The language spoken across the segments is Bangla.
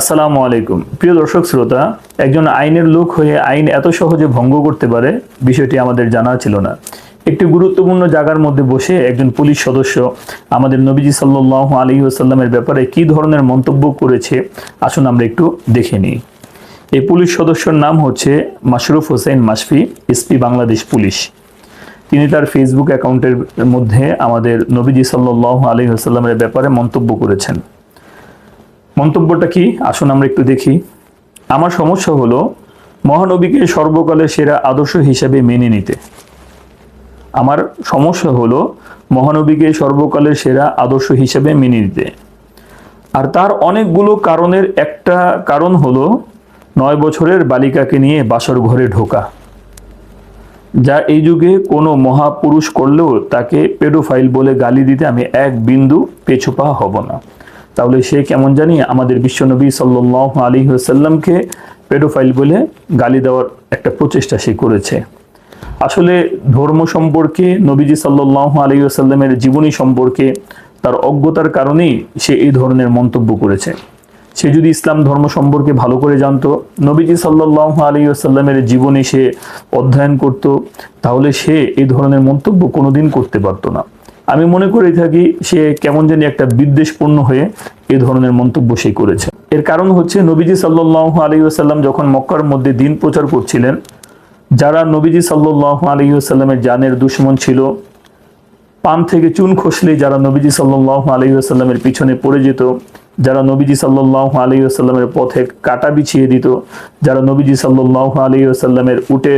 আসসালামু আলাইকুম। প্রিয় দর্শক শ্রোতা, একজন আইনের লোক হয়ে আইন এত সহজে ভঙ্গ করতে পারে, বিষয়টি আমাদের জানা ছিল না। একটি গুরুত্বপূর্ণ জায়গার মধ্যে বসে একজন পুলিশ সদস্য আমাদের নবীজি সাল্লাহ আলী আসাল্লামের ব্যাপারে কি ধরনের মন্তব্য করেছে, আসুন আমরা একটু দেখে নিই। এই পুলিশ সদস্যর নাম হচ্ছে মাশরুফ হোসেন মাসফি এসপি বাংলাদেশ পুলিশ। তিনি তার ফেসবুক অ্যাকাউন্টের মধ্যে আমাদের নবীজি সাল্লাহ আলী আসাল্লামের ব্যাপারে মন্তব্য করেছেন। মন্তব্যটা কি? আসুন আমরা একটু দেখি। আমার সমস্যা হলো, মহানবীকে সর্বকালের সেরা আদর্শ হিসেবে মেনে নিতে। আমার সমস্যা হলো, মহানবীকে সর্বকালের সেরা আদর্শ হিসেবে মেনে নিতে। আর তার অনেকগুলো কারণের একটা কারণ হলো, নয় বছরের বালিকাকে নিয়ে বাসর ঘরে ঢোকা। যা এই যুগে কোনো মহাপুরুষ করলেও তাকে পেডোফাইল বলে গালি দিতে আমি এক বিন্দু পেছুপা হব না। তাহলে সে কেমন জানি আমাদের বিশ্বনবী সাল্লাহ আলী সাল্লামকে পেডোফাইল বলে গালি দেওয়ার একটা প্রচেষ্টা সে করেছে। আসলে ধর্ম সম্পর্কে নবীজি সাল্লাহ আলী সাল্লামের জীবনী সম্পর্কে তার অজ্ঞতার কারণেই সে এই ধরনের মন্তব্য করেছে। সে যদি ইসলাম ধর্ম সম্পর্কে ভালো করে জানতো, নবীজি সাল্লাহ আলী সাল্লামের জীবনী সে অধ্যয়ন করত, তাহলে সে এই ধরনের মন্তব্য কোনোদিন করতে পারতো না। আমি মনে করে থাকি সে কেমন জানি একটা বিদ্বেষপূর্ণ হয়ে এই ধরনের মন্তব্য সে করেছে। এর কারণ হচ্ছে নবীজি সাল্লাহ আলহিউসাল্লাম যখন মক্কার মধ্যে দিন প্রচার করছিলেন, যারা নবীজি সাল্লাহ আলহিউসাল্লামের জানের দুশ্মন ছিল পাম থেকে চুন খসলে যারা নবীজি সাল্লাহ আলহিউসাল্লামের পিছনে পড়ে যেত যারা নবীজি সাল্লাহ আলী আসাল্লামের পথে কাটা বিছিয়ে দিত, যারা নবীজি সাল্লাহ আলী আসাল্লামের উটে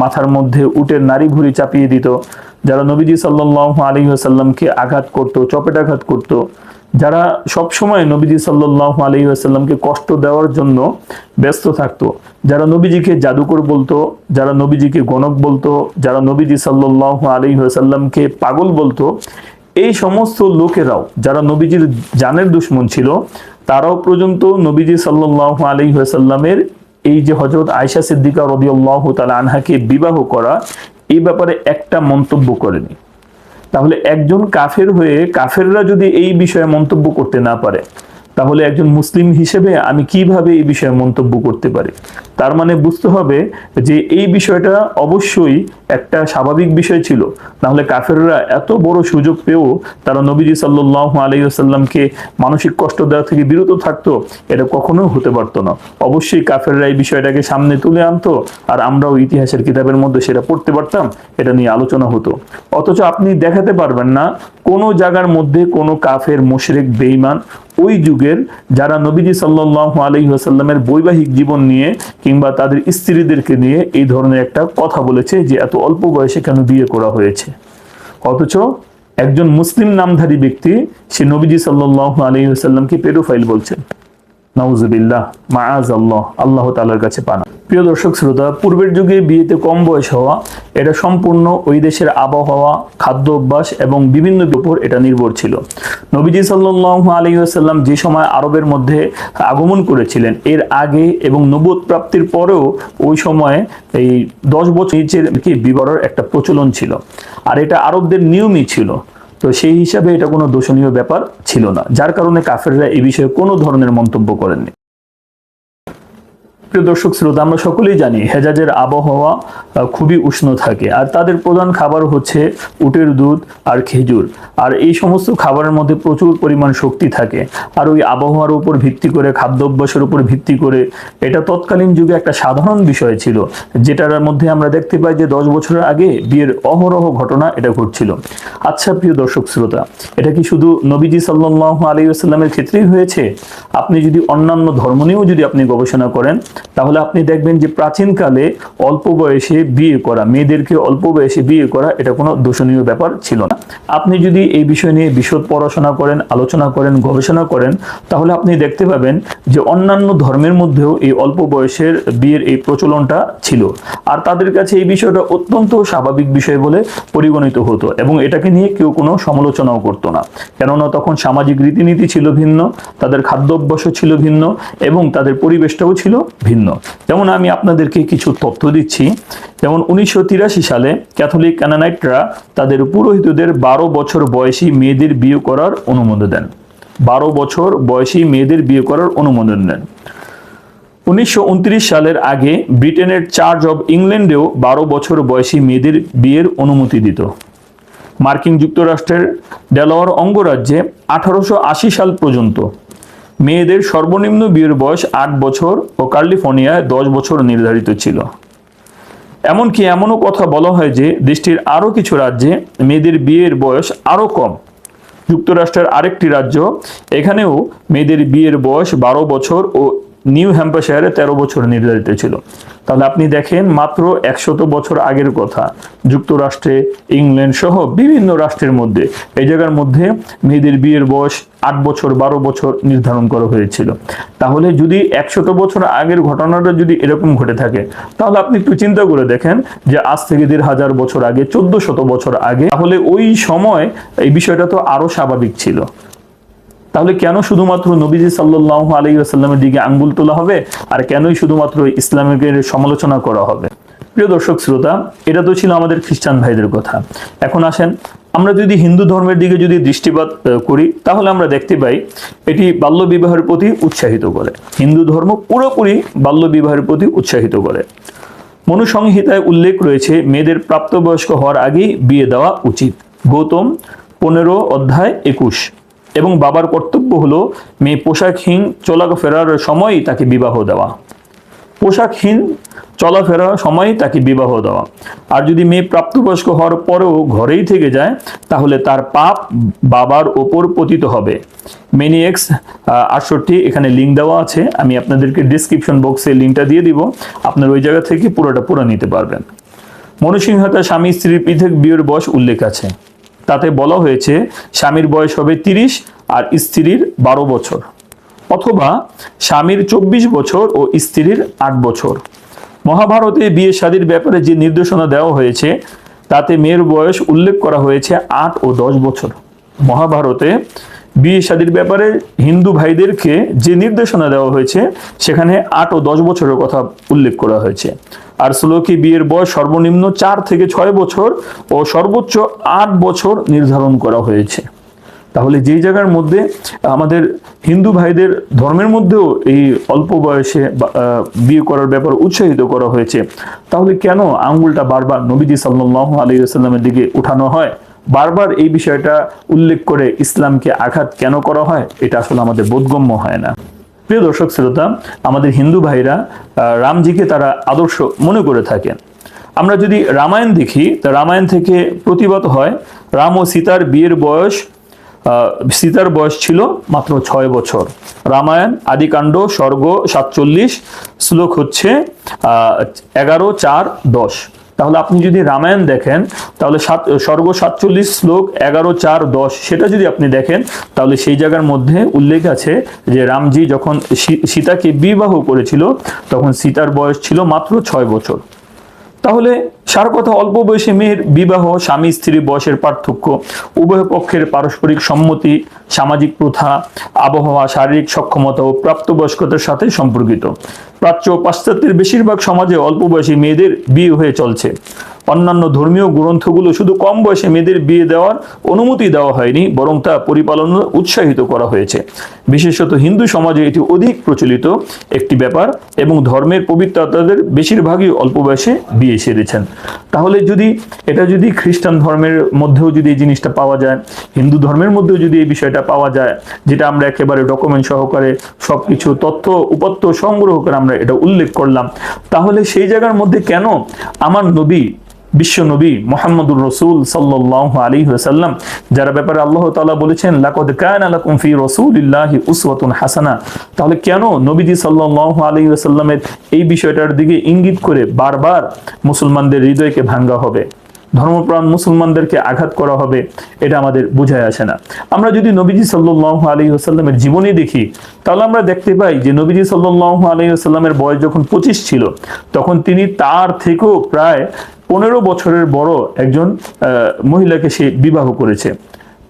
মাথার মধ্যে উটের নারী ভুড়ি চাপিয়ে দিত, যারা নবীজি সাল্লাহ আলী আসাল্লামকে আঘাত করত, চপেটাঘাত করত, যারা সবসময় নবীজি সাল্লাহ আলী আসাল্লামকে কষ্ট দেওয়ার জন্য ব্যস্ত থাকতো, যারা নবীজিকে জাদুকর বলতো, যারা নবীজিকে গণক বলতো, যারা নবীজি সাল্লাহ আলী আসাল্লামকে পাগল বলতো এই সমস্ত লোকেরাও, যারা নবীজির জানের দুশ্মন ছিল, তারাও পর্যন্ত নবীজি সাল্লাহ আলী সাল্লামের এই যে হজরত আয়সা সিদ্দিকা রবিউল্লাহ তালা আনহাকে বিবাহ করা, এই ব্যাপারে একটা মন্তব্য করেনি। তাহলে একজন কাফের হয়ে কাফেররা যদি এই বিষয়ে মন্তব্য করতে না পারে তাহলে একজন মুসলিম হিসেবে আমি কীভাবে এই বিষয়ে মন্তব্য করতে পারি? তার মানে বুঝতে হবে যে এই বিষয়টা অবশ্যই একটা স্বাভাবিক বিষয় ছিল। নাহলে কাফেররা এত বড় সুযোগ পেয়েও তারা নবীজি সাল্লাহ আলাইসাল্লামকে মানসিক কষ্ট দেওয়া থেকে বিরত থাকতো, এটা কখনো হতে পারতো না। অবশ্যই কাফেররা এই বিষয়টাকে সামনে তুলে আনতো আর আমরাও ইতিহাসের কিতাবের মধ্যে সেটা পড়তে পারতাম, এটা নিয়ে আলোচনা হতো। অথচ আপনি দেখাতে পারবেন না কোনো জায়গার মধ্যে কোনো কাফের, মোশরেক বেইমান ওই যুগের যারা নবীজি সাল্লাহ আলী বৈবাহিক জীবন নিয়ে কিংবা তাদের স্ত্রীদেরকে নিয়ে এই ধরনের একটা কথা বলেছে যে এত অল্প বয়সে কেন বিয়ে করা হয়েছে? অথচ একজন মুসলিম নামধারী ব্যক্তি, সে নবীজি সাল্লাহ আলী আসাল্লামকে পেরোফাইল বলছেন। নাউজুবিল্লাহ মাআজ আল্লাহ আল্লাহ তালার কাছে পানা। প্রিয় দর্শক শ্রোতা, পূর্বের যুগে বিয়েতে কম বয়স হওয়া, এটা সম্পূর্ণ ওই দেশের আবহাওয়া, খাদ্য অভ্যাস এবং বিভিন্ন উপর এটা নির্ভর ছিল। নবীজি সাল্লাহ আলী আসাল্লাম যে সময় আরবের মধ্যে আগমন করেছিলেন, এর আগে এবং নবুত প্রাপ্তির পরেও ওই সময়ে এই দশ বছর নিচের কি বিবাহের একটা প্রচলন ছিল। আর এটা আরবদের নিয়মই ছিল। তো সেই হিসাবে এটা কোনো দোষণীয় ব্যাপার ছিল না। যার কারণে কাফেররা এ বিষয়ে কোনো ধরনের মন্তব্য করেননি। প্রিয় দর্শক শ্রোতা, আমরা সকলেই জানি হেজাজের আবহাওয়া খুবই উষ্ণ থাকে। আর তাদের প্রধান খাবার হচ্ছে উটের দুধ আর খেজুর। আর এই সমস্ত খাবারের মধ্যে প্রচুর পরিমাণ শক্তি থাকে। আর ওই আবহাওয়ার উপর ভিত্তি করে খাদ্য অভ্যাসের উপর ভিত্তি করে এটা তৎকালীন যুগে একটা সাধারণ বিষয় ছিল, যেটার মধ্যে আমরা দেখতে পাই যে দশ বছরের আগে বিয়ের অহরহ ঘটনা এটা ঘটছিল। আচ্ছা প্রিয় দর্শক শ্রোতা, এটা কি শুধু নবীজি সাল্লাহ আলী আসাল্লামের ক্ষেত্রেই হয়েছে? আপনি যদি অন্যান্য ধর্ম নিয়েও যদি আপনি গবেষণা করেন তাহলে আপনি দেখবেন যে প্রাচীনকালে অল্প বয়সে বিয়ে করা, মেয়েদেরকে অল্প বয়সে বিয়ে করা, এটা কোনো দূষণীয় ব্যাপার ছিল না। আপনি যদি এই বিষয় নিয়ে বিশদ পড়াশোনা করেন, আলোচনা করেন, গবেষণা করেন, তাহলে আপনি দেখতে পাবেন যে অন্যান্য ধর্মের মধ্যেও এই অল্প বয়সের বিয়ের এই প্রচলনটা ছিল। আর তাদের কাছে এই বিষয়টা অত্যন্ত স্বাভাবিক বিষয় বলে পরিগণিত হতো এবং এটাকে নিয়ে কেউ কোনো সমালোচনাও করতো না। কেননা তখন সামাজিক রীতিনীতি ছিল ভিন্ন, তাদের খাদ্য অভ্যাসও ছিল ভিন্ন এবং তাদের পরিবেশটাও ছিল ভিন্ন। যেমন আমি আপনাদেরকে কিছু তথ্য দিচ্ছি। যেমন উনিশশো তিরাশি সালে ক্যাথলিক ক্যানানাইটরা তাদের পুরোহিতদের বারো বছর বয়সী মেয়েদের বিয়ে করার অনুমোদন দেন। বারো বছর বয়সী মেয়েদের বিয়ে করার অনুমোদন দেন। উনিশশো উনত্রিশ সালের আগে ব্রিটেনের চার্জ অব ইংল্যান্ডেও বারো বছর বয়সী মেয়েদের বিয়ের অনুমতি দিত। মার্কিন যুক্তরাষ্ট্রের ডেলাওয়ার অঙ্গরাজ্যে আঠারোশো আশি সাল পর্যন্ত মেয়েদের সর্বনিম্ন বিয়ের বয়স আট বছর ও ক্যালিফোর্নিয়ায় দশ বছর নির্ধারিত ছিল। এমনকি এমনও কথা বলা হয় যে, দেশটির আরও কিছু রাজ্যে মেয়েদের বিয়ের বয়স আরও কম। যুক্তরাষ্ট্রের আরেকটি রাজ্য, এখানেও মেয়েদের বিয়ের বয়স বারো বছর ও নিউ হ্যাম্পশায়ারে তেরো বছর নির্ধারিত ছিল। তাহলে আপনি দেখেন মাত্র একশত বছর আগের কথা। যুক্তরাষ্ট্রে ইংল্যান্ড সহ বিভিন্ন রাষ্ট্রের মধ্যে এই জায়গার মধ্যে মেয়েদের বিয়ের বয়স আট বছর, বারো বছর নির্ধারণ করা হয়েছিল। তাহলে যদি একশত বছর আগের ঘটনাটা যদি এরকম ঘটে থাকে, তাহলে আপনি একটু চিন্তা করে দেখেন যে আজ থেকে দেড় হাজার বছর আগে চোদ্দ শত বছর আগে, তাহলে ওই সময় এই বিষয়টা তো আরও স্বাভাবিক ছিল। তাহলে কেন শুধুমাত্র নবীজি সাল্লাহ আলী আসাল্লামের দিকে আঙ্গুল তোলা হবে? আর কেনই শুধুমাত্র ইসলামের সমালোচনা করা হবে? প্রিয় দর্শক, শ্রোতা, এটা তো ছিল আমাদের খ্রিস্টান ভাইদের কথা। এখন আসেন, আমরা যদি হিন্দু ধর্মের দিকে যদি দৃষ্টিপাত করি, তাহলে আমরা দেখতে পাই, এটি বাল্য বিবাহের প্রতি উৎসাহিত করে হিন্দু ধর্ম পুরোপুরি বাল্য বিবাহের প্রতি উৎসাহিত করে মনুসংহিতায় উল্লেখ রয়েছে, মেয়েদের প্রাপ্তবয়স্ক হওয়ার আগেই বিয়ে দেওয়া উচিত। গৌতম পনেরো অধ্যায় একুশ। এবং বাবার কর্তব্য হলো মেয়ে পোশাকহীন চলাফেরার সময়ই তাকে বিবাহ দেওয়া। পোশাকহীন চলাফেরার সময় তাকে বিবাহ দেওয়া। আর যদি মেয়ে প্রাপ্তবয়স্ক হওয়ার পরেও ঘরেই থেকে যায়, তাহলে তার পাপ বাবার ওপর পতিত হবে। মেনিএক্স আটষট্টি এখানে লিঙ্ক দেওয়া আছে। আমি আপনাদেরকে ডিসক্রিপশন বক্সে লিঙ্কটা দিয়ে দিব। আপনার ওই জায়গা থেকে পুরোটা পুরো নিতে পারবেন। মনুসিংহতা স্বামী স্ত্রীর পৃথক বিয়ের বয়স উল্লেখ আছে। তাতে বলা হয়েছে স্বামীর বয়স হবে তিরিশ আর স্ত্রীর বারো বছর অথবা স্বামীর চব্বিশ বছর ও স্ত্রীর আট বছর। মহাভারতে বিয়ে শাদীর ব্যাপারে যে নির্দেশনা দেওয়া হয়েছে, তাতে মেয়ের বয়স উল্লেখ করা হয়েছে আট ও দশ বছর। মহাভারতে বিয়ে শাদীর ব্যাপারে হিন্দু ভাইদেরকে যে নির্দেশনা দেওয়া হয়েছে, সেখানে আট ও দশ বছরের কথা উল্লেখ করা হয়েছে। আর শ্লোকি বিয়ের বয়স সর্বনিম্ন চার থেকে ছয় বছর ও সর্বোচ্চ আট বছর নির্ধারণ করা হয়েছে। তাহলে যেই জায়গার মধ্যে আমাদের হিন্দু ভাইদের ধর্মের মধ্যেও এই অল্প বয়সে বিয়ে করার ব্যাপার উৎসাহিত করা হয়েছে, তাহলে কেন আঙ্গুলটা বারবার নবীজি সাল্লাহ আলী সাল্লামের দিকে উঠানো হয়? বারবার এই বিষয়টা উল্লেখ করে ইসলামকে আঘাত কেন করা হয়? এটা আসলে আমাদের বোধগম্য হয় না। প্রিয় দর্শক শ্রোতা, আমাদের হিন্দু ভাইরা রামজিকে তারা আদর্শ মনে করে থাকেন। আমরা যদি রামায়ণ দেখি, তা রামায়ণ থেকে প্রতিবাদ হয় রাম ও সীতার বিয়ের বয়স সীতার বয়স ছিল মাত্র ছয় বছর। রামায়ণ, আদিকাণ্ড, স্বর্গ সাতচল্লিশ, শ্লোক হচ্ছে এগারো চার দশ। তাহলে আপনি যদি রামায়ণ দেখেন, তাহলে সাত স্বর্গ সাতচল্লিশ শ্লোক এগারো, চার, দশ, সেটা যদি আপনি দেখেন, তাহলে সেই জায়গার মধ্যে উল্লেখ আছে যে রামজি যখন সীতাকে বিবাহ করেছিল, তখন সীতার বয়স ছিল মাত্র ছয় বছর। তাহলে সার কথা, অল্প বয়সী মেয়ের বিবাহ, স্বামী স্ত্রী বয়সের পার্থক্য। উভয় পক্ষের পারস্পরিক সম্মতি, সামাজিক প্রথা, আবহাওয়া, শারীরিক সক্ষমতা ও প্রাপ্তবয়স্কতার সাথে সম্পর্কিত। প্রাচ্য ও পাশ্চাত্যের বেশিরভাগ সমাজে অল্প বয়সী মেয়েদের বিয়ে হয়ে চলছে। অন্যান্য ধর্মীয় গ্রন্থগুলো শুধু কম বয়সে মেয়েদের বিয়ে দেওয়ার অনুমতি দেওয়া হয়নি, বরং তা পরিপালন উৎসাহিত করা হয়েছে। বিশেষত হিন্দু সমাজে এটি অধিক প্রচলিত একটি ব্যাপার এবং ধর্মের পবিত্রতাদের বেশিরভাগই অল্প বয়সে বিয়ে সেরেছেন। তাহলে যদি, এটা যদি খ্রিস্টান ধর্মের মধ্যেও যদি এই জিনিসটা পাওয়া যায়, হিন্দু ধর্মের মধ্যেও যদি এই বিষয়টা পাওয়া যায়, যেটা আমরা একেবারে ডকুমেন্ট সহকারে সবকিছু তথ্য উপাত্ত সংগ্রহ করে আমরা এটা উল্লেখ করলাম, তাহলে সেই জায়গার মধ্যে কেন আমার নবী বিশ্ব নবী মোহাম্মদুর রসুল সাল্লাহ আলী সাল্লাম যারা ব্যাপারে আল্লাহ তাআলা বলেছেন, লাকদ কান আলাকুম ফি রাসূলিল্লাহি উসওয়াতুন হাসানা। তাহলে কেন নবীজি সাল্লাহ আলী সাল্লামের এই বিষয়টার দিকে ইঙ্গিত করে বারবার মুসলমানদের হৃদয়কে ভাঙ্গা হবে? ধর্মপ্রাণ মুসলমানদেরকে আঘাত করা হবে, এটা আমাদের বুঝায় আসে না। আমরা যদি নবীজি সাল্লাহ আলী আসাল্লামের জীবনী দেখি, তাহলে আমরা দেখতে পাই যে নবীজি সাল্লাহ আলী আসাল্লামের বয়স যখন পঁচিশ ছিল, তখন তিনি তার থেকেও প্রায় পনেরো বছরের বড় একজন মহিলাকে সে বিবাহ করেছে।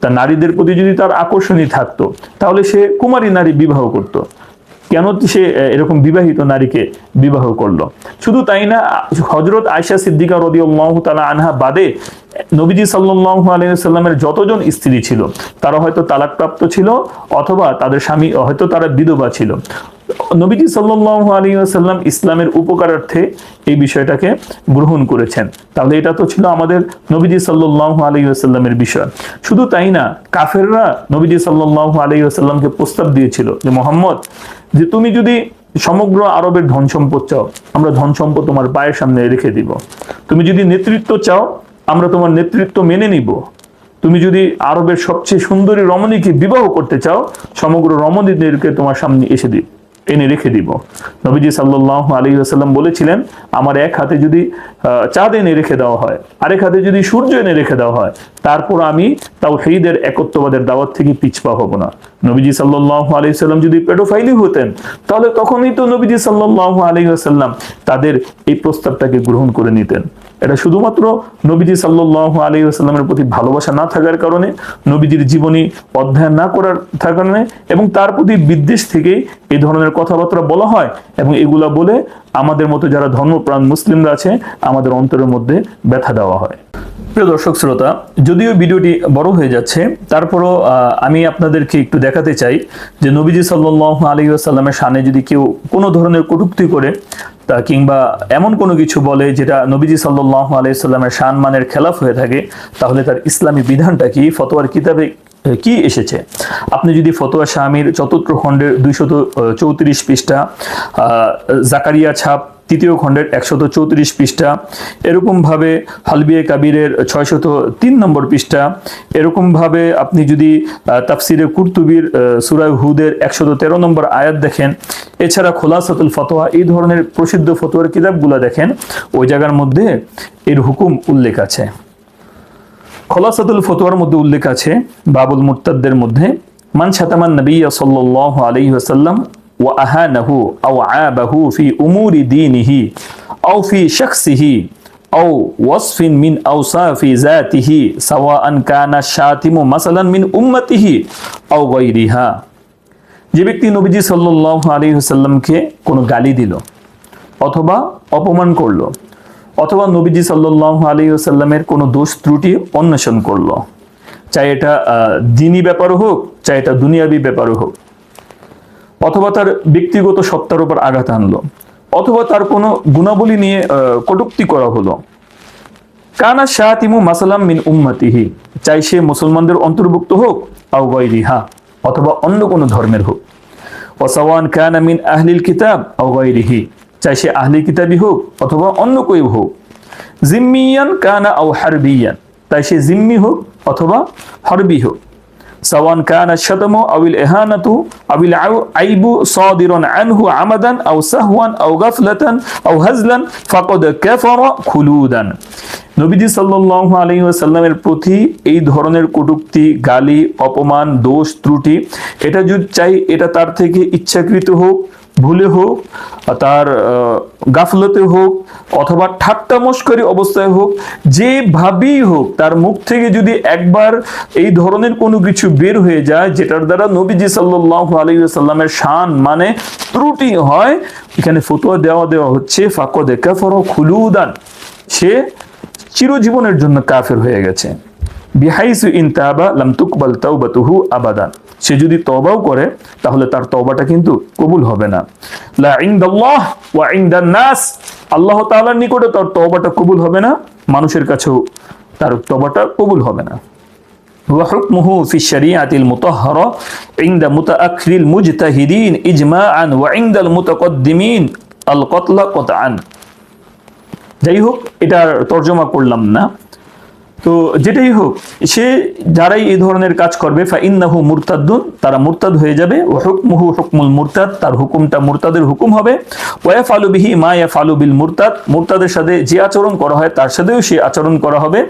তা নারীদের প্রতি যদি তার আকর্ষণই থাকতো, তাহলে সে কুমারী নারী বিবাহ করত। কেন সে এরকম বিবাহিত নারীকে বিবাহ করল? শুধু তাই না হজরত আয়সা সিদ্দিকা রদিউল্লাহ তালা আনহা বাদে, নবীজি সাল্লাহ আলাইসাল্লামের যতজন স্ত্রী ছিল, তারা হয়তো তালাকপ্রাপ্ত ছিল, অথবা তাদের স্বামী হয়তো তারা বিধবা ছিল। নবীজি সাল্লাহ আলী আসাল্লাম ইসলামের উপকারার্থে এই বিষয়টাকে গ্রহণ করেছেন। তাহলে এটা তো ছিল আমাদের নবীজি সাল্লাহ আলী আসাল্লামের বিষয়। শুধু তাই না, কাফেররা নবীজি সাল্লাহ আলী আসাল্লামকে প্রস্তাব দিয়েছিল যে, মোহাম্মদ, যে তুমি যদি সমগ্র আরবের ধন সম্পদ চাও, আমরা ধন সম্পদ তোমার পায়ের সামনে রেখে দিব। তুমি যদি নেতৃত্ব চাও, আমরা তোমার নেতৃত্ব মেনে নিব। তুমি যদি আরবের সবচেয়ে সুন্দরী রমণীকে বিবাহ করতে চাও, সমগ্র রমণীদেরকে তোমার সামনে এসে দিব এনে রেখে দিব। নবীজি সাল্লাহ আলী আসাল্লাম বলেছিলেন, আমার এক হাতে যদি চাঁদ এনে রেখে দেওয়া হয়, আরেক হাতে যদি সূর্য এনে রেখে দেওয়া হয়, তারপর আমি তাও সেইদের একত্ববাদের দাওয়াত থেকে পিছপা হব না। নবীজি সাল্লাহ আলী সাল্লাম যদি পেডোফাইলি হতেন, তাহলে তখনই তো নবীজি সাল্লাহ আলী আসাল্লাম তাদের এই প্রস্তাবটাকে গ্রহণ করে নিতেন। এটা শুধুমাত্র নবীজি সাল্লাহ আলী আসাল্লামের প্রতি ভালোবাসা না থাকার কারণে, নবীজির জীবনী অধ্যায়ন না করার থাকার এবং তার প্রতি বিদ্বেষ থেকেই এই ধরনের কথাবার্তা বলা হয় এবং এগুলা বলে আমাদের মতো যারা ধর্মপ্রাণ মুসলিমরা আছে, আমাদের অন্তরের মধ্যে ব্যথা দেওয়া হয়। প্রিয় দর্শক, শ্রোতা, যদিও ভিডিওটি বড় হয়ে যাচ্ছে, তারপরও আমি আপনাদেরকে একটু দেখাতে চাই যে নবীজি সাল্লাহ আলী আসাল্লামের সামনে যদি কেউ কোনো ধরনের কটূক্তি করে, তা কিংবা এমন কোনো কিছু বলে যেটা নবীজি সাল্লাহ আলাইসাল্লামের সম্মানের খেলাফ হয়ে থাকে, তাহলে তার ইসলামী বিধানটা কি? ফতোয়ার কিতাবে কি এসেছে? আপনি যদি ফতোয়া স্বামীর চতুর্থ খণ্ডের দুইশত চৌত্রিশ পৃষ্ঠা জাকারিয়া ছাপ তৃতীয় খণ্ডের একশত চৌত্রিশ পৃষ্ঠা, এরকমভাবে হালবিয়ে কাবিরের ছয়শত তিন নম্বর পৃষ্ঠা, এরকমভাবে আপনি যদি তাফসিরে কুর্তুবির সুরায় হুদের একশত তেরো নম্বর আয়াত দেখেন, এছাড়া খোলাসাতুল ফতোয়া, এই ধরনের প্রসিদ্ধ ফতোয়ার কিতাবগুলো দেখেন, ওই জায়গার মধ্যে এর হুকুম উল্লেখ আছে। খোলাসাতুল ফতোয়ার মধ্যে উল্লেখ আছে, বাবুল মুরতাদদের মধ্যে, মান শাতামান নবিয়া সাল্লাল্লাহু আলাইহি ওয়াসাল্লাম ওয়া আহানাহু আও আবাহু ফি উমুরি দীনিহি আও ফি শাখসিহি আও ওয়াসফিন মিন আওসাফি যাতিহি সাওয়াআন কানা শাতিমু মাসালান মিন উম্মতিহি আও গায়রিহা। যে ব্যক্তি নবীজি সাল্লাল্লাহু আলাইহি ওয়াসাল্লামকে কোনো গালি দিল অথবা অপমান করল অথবা নবীজি সাল্লাহ আলী সাল্লামের কোনো দোষ, ত্রুটি অন্বেষণ করল। চাই এটা দিনী ব্যাপারও হোক, চাই এটা দুনিয়াবি ব্যাপারও হোক। অথবা তার ব্যক্তিগত সত্তার উপর আঘাত আনলো অথবা তার কোনো গুণাবলী নিয়ে কটূক্তি করা হলো। কানা শাহিমু মাসালাম মিন উম্মাতিহি। চাই সে মুসলমানদের অন্তর্ভুক্ত হোক, আও গৈরিহা অথবা অন্য কোনো ধর্মের হোক। ওসাওয়ান কানা মিন আহলিল কিতাব, আও গৈরিহি চাই সে আহলি কিতাবি হোক অথবা অন্য কেউ হোক। জিম্মিয়ান কানা আও হারবিয়ান, তাই সে জিম্মি হোক অথবা হরবি হোক। সওয়ান কানা শতম আউল এহানাতু, আউল আইবু সাদিরান আনহু আমাদান আও সাহওয়ান আও গাফলাতান আও হাজলান, ফাকাদ কাফারা খুলুদান। নবীজি সাল্লাল্লাহু আলাইহি ওয়াসাল্লামের প্রতি এই ধরনের কটুক্তি, গালি, অপমান, দোষ, ত্রুটি, এটা যদি চাই, এটা তার থেকে ইচ্ছাকৃত হোক ভুলে হোক তার গাফলতে হোক, অথবা ঠাট্টা মস্করি অবস্থায় হোক, যেভাবেই হোক, তার মুখ থেকে যদি একবার এই ধরনের কোনো কিছু বের হয়ে যায়, যেটার দ্বারা নবীজি সাল্লাল্লাহু আলাইহি সাল্লামের শান মানে ত্রুটি হয়, এখানে ফতোয়া দেওয়া দেওয়া হচ্ছে, ফাকদে কাফর খুলুদান, সে চিরজীবনের জন্য কাফের হয়ে গেছে। বিহাইসু ইন তাবা, লাম তুকবাল তাওবাতুহু আবাদান। সে যদি তওবাও করে তাহলে তার তওবাটা কিন্তু কবুল হবে না লা ইনদাল্লাহ ওয়া ইনদান নাস আল্লাহ তাআলার নিকটে তার তওবাটা কবুল হবে না মানুষের কাছেও তার তওবাটা কবুল হবে না وحكمه في الشريعة المطهرة عند متأخر المجتهدين إجماعا وعند المتقدمين القتل قطعا যাই হোক এটার তর্জমা করলাম না তো যেটাই হোক, সে যারাই এই ধরনের কাজ করবে ফা মুরতাদ্দুন, তারা মুরতাদ হয়ে যাবে। ও হুকমুহু হুকমুল মুরতাদ, তার হুকুমটা মুরতাদের হুকুম হবে। ওয়া ফালু বিহি মা ইয়াফালু বিল মুরতাদ, মুরতাদের সাথে যে আচরণ করা হয়, তার সাথেও সে আচরণ করা হবে।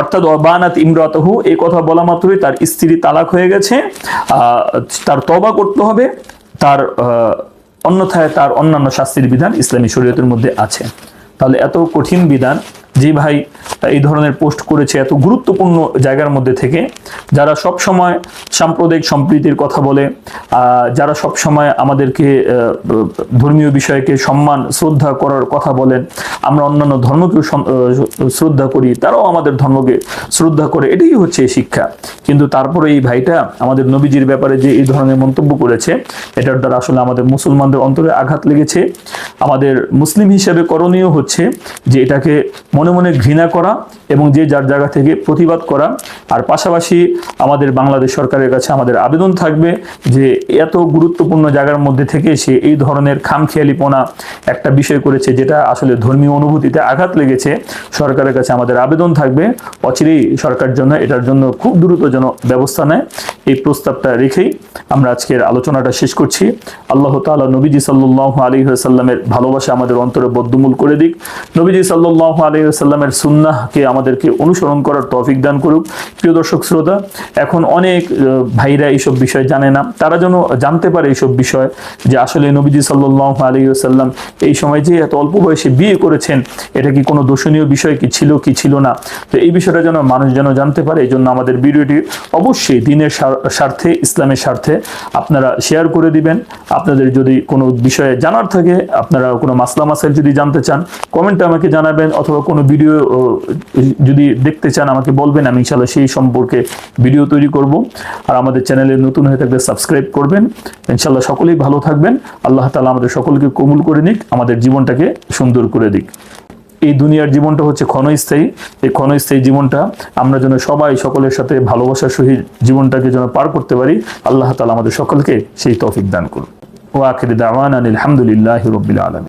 অর্থাৎ অবানাত ইমরাতহু এই কথা বলা মাত্রই তার স্ত্রী তালাক হয়ে গেছে। তার তবা করতে হবে। তার অন্যথায় তার অন্যান্য শাস্তির বিধান ইসলামী শরীয়তের মধ্যে আছে। তাহলে এত কঠিন বিধান। যে ভাই, এই ধরনের পোস্ট করেছে এত গুরুত্বপূর্ণ জায়গার মধ্যে থেকে, যারা সব সময় সাম্প্রদায়িক সম্প্রীতির কথা বলে যারা সব সময় আমাদেরকে ধর্মীয় বিষয়কে সম্মান, শ্রদ্ধা করার কথা বলেন, আমরা অন্যান্য ধর্মকেও শ্রদ্ধা করি, তারাও আমাদের ধর্মকে শ্রদ্ধা করে, এটাই হচ্ছে শিক্ষা। কিন্তু তারপরে এই ভাইটা আমাদের নবীজির ব্যাপারে যে এই ধরনের মন্তব্য করেছে, এটার দ্বারা আসলে আমাদের মুসলমানদের অন্তরে আঘাত লেগেছে। আমাদের মুসলিম হিসেবে করণীয় হচ্ছে যে এটাকে মনে মনে ঘৃণা করা এবং যে যার জায়গা থেকে প্রতিবাদ করা। আর পাশাপাশি আমাদের বাংলাদেশ সরকারের কাছে আমাদের আবেদন থাকবে যে এত গুরুত্বপূর্ণ জায়গার মধ্যে থেকে সে এই ধরনের খামখেয়ালিপনা একটা বিষয় করেছে যেটা আসলে ধর্মীয় অনুভূতিতে আঘাত লেগেছে। সরকারের কাছে আমাদের আবেদন থাকবে। অচিরেই সরকার জন্য এটার জন্য খুব দ্রুত যেন ব্যবস্থা নেয়। এই প্রস্তাবটা রেখেই আমরা আজকের আলোচনাটা শেষ করছি। আল্লাহ তাআলা নবীজি সাল্লাল্লাহু আলাইহি ওয়াসাল্লামের ভালোবাসা আমাদের অন্তরে বদ্ধমূল করে দিক। নবীজি সাল্লাল্লাহু আলাইহি ওয়াসাল্লামের সুন্নাহকে আমাদেরকে অনুসরণ করার তৌফিক দান করুক। প্রিয় দর্শক, শ্রোতা, এখন অনেক ভাইরা এইসব বিষয় জানে না। তারা যেন জানতে পারে এইসব বিষয় যে আসলে নবীজি সাল্লাল্লাহু আলাইহি ওয়াসাল্লাম এই সময় যে এত অল্প বয়সে বিয়ে করেছেন, এটা কি কোনো দর্শনীয় বিষয় কি ছিল কি ছিল না? তো এই বিষয়টা যেন মানুষ যেন জানতে পারে এই জন্য আমাদের ভিডিওটি অবশ্যই দিনের স্বার্থে, ইসলামের স্বার্থে আপনারা শেয়ার করে দিবেন। আপনাদের যদি কোনো বিষয়ে জানার থাকে, আপনারা কোনো মাসলা মাসাইল যদি জানতে চান, কমেন্টে আমাকে জানাবেন অথবা কোনো ভিডিও যদি দেখতে চান, আমাকে বলবেন, আমি ইনশাল্লাহ সেই সম্পর্কে ভিডিও তৈরি করব। আর আমাদের চ্যানেলে নতুন হয়ে থাকলে সাবস্ক্রাইব করবেন। ইনশাল্লাহ সকলেই ভালো থাকবেন। আল্লাহ তালা আমাদের সকলকে কবুল করে নিক, আমাদের জীবনটাকে সুন্দর করে দিক। এই দুনিয়ার জীবনটা হচ্ছে ক্ষণস্থায়ী। এই ক্ষণস্থায়ী জীবনটা আমরা যেন সবাই সকলের সাথে ভালোবাসার সহিত জীবনটাকে যেন পার করতে পারি, আল্লাহ তালা আমাদের সকলকে সেই তৌফিক দান করুন ওয়াখির দাওয়ান আলহামদুলিল্লাহ রবিল আলম